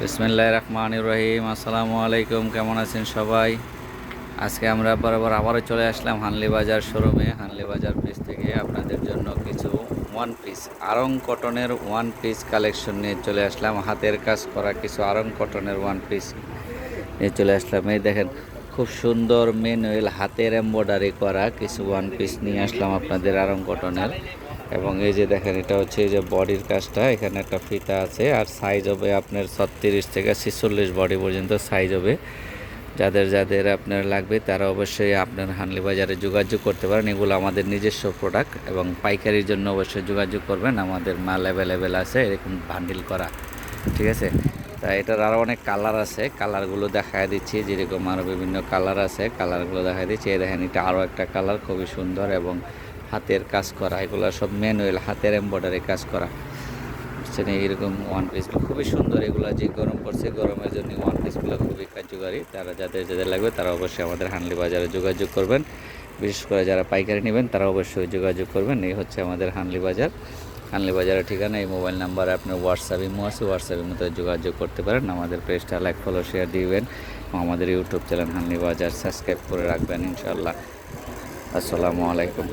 বিসমিল্লাহ রহমান রহিম। আসসালামু আলাইকুম, কেমন আছেন সবাই? আজকে আমরা বরাবর আবারও চলে আসলাম হানলি বাজার শোরুমে। হানলি বাজার পিস থেকে আপনাদের জন্য কিছু ওয়ান পিস আরং কটনের ওয়ান পিস কালেকশন নিয়ে চলে আসলাম। হাতের কাজ করা কিছু আরং কটনের ওয়ান পিস নিয়ে চলে আসলাম। এই দেখেন খুব সুন্দর ম্যানুয়াল হাতের এম্বয়ডারি করা কিছু ওয়ান পিস নিয়ে আসলাম আপনাদের আরং কটনের এবং এই যে দেখেন, এটা হচ্ছে এই যে বডির কাজটা, এখানে একটা ফিতা আছে, আর সাইজ হবে আপনার ছত্রিশ থেকে ছিচল্লিশ বডি পর্যন্ত সাইজ হবে। যাদের যাদের আপনার লাগবে, তারা অবশ্যই আপনার হানলি বাজারে যোগাযোগ করতে পারেন। এগুলো আমাদের নিজস্ব প্রোডাক্ট এবং পাইকারির জন্য অবশ্যই যোগাযোগ করবেন। আমাদের মাল অ্যাভেলেবেল আছে, এরকম বান্ডিল করা। ঠিক আছে? তা এটার আরও অনেক কালার আছে। কালারগুলো দেখায় দিচ্ছি, যেরকম আরও বিভিন্ন কালার আছে। কালারগুলো দেখায় দিচ্ছি। এই দেখেন, এটা আরও একটা কালার খুবই সুন্দর এবং হাতের কাজ করা। এগুলো সব ম্যানুয়াল হাতের এম্বয়ডারি কাজ করা। বুঝছেন, এইরকম ওয়ান পিসগুলো খুবই সুন্দর। এগুলো যে গরম পড়ছে, গরমের জন্য ওয়ান পিসগুলো খুবই কার্যকারী। তারা যাদের যাদের লাগবে, তারা অবশ্যই আমাদের হানলি বাজারে যোগাযোগ করবেন। বিশেষ করে যারা পাইকারি নেবেন, তারা অবশ্যই যোগাযোগ করবেন। এই হচ্ছে আমাদের হানলি বাজার হানলি বাজারের ঠিকানা, এই মোবাইল নাম্বার আপনার হোয়াটসঅ্যাপ ইমো আছে হোয়াটসঅ্যাপের মধ্যে যোগাযোগ করতে পারেন। আমাদের পেজটা লাইক ফলো শেয়ার দিবেন আমাদের ইউটিউব চ্যানেল হানলি বাজার সাবস্ক্রাইব করে রাখবেন ইনশাআল্লাহ। আসসালামু আলাইকুম।